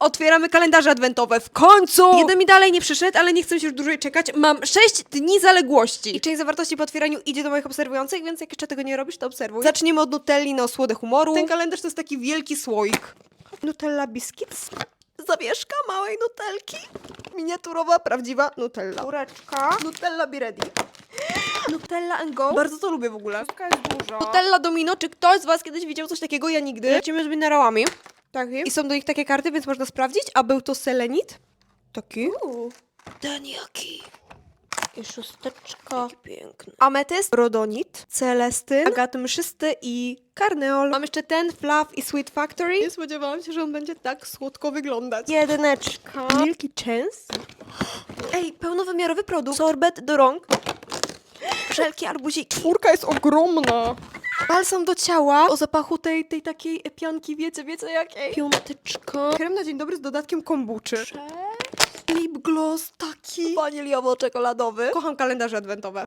Otwieramy kalendarze adwentowe, w końcu! Jeden mi dalej nie przyszedł, ale nie chcę się już dłużej czekać. Mam 6 dni zaległości. I część zawartości po otwieraniu idzie do moich obserwujących, więc jak jeszcze tego nie robisz, to obserwuj. Zaczniemy od Nutelli na osłodę humoru. Ten kalendarz to jest taki wielki słoik. Nutella Biscuits. Zawieszka małej Nutelki. Miniaturowa, prawdziwa Nutella. Ureczka. Nutella Be Ready. Nutella and Go. Bardzo to lubię w ogóle. jest duża. Nutella Domino. Czy ktoś z was kiedyś widział coś takiego? Ja nigdy. Lecimy z minerałami. Taki. I są do nich takie karty, więc można sprawdzić. A był to selenit. Taki. Daniaki. I szósteczka. Piękny. Ametyst, rodonit, celestyn, agaty mszysty i karneol. Mam jeszcze ten, fluff i sweet factory. Nie spodziewałam się, że on będzie tak słodko wyglądać. Jedyneczka. Milky chance. Ej, pełnowymiarowy produkt. Sorbet do rąk. Wszelkie arbuziki. Czwórka jest ogromna. Balsam do ciała o zapachu tej, tej takiej pianki, wiecie, wiecie jakiej? Piąteczka. Krem na dzień dobry z dodatkiem kombuczy. Lip gloss taki waniliowo-czekoladowy. Kocham kalendarze adwentowe.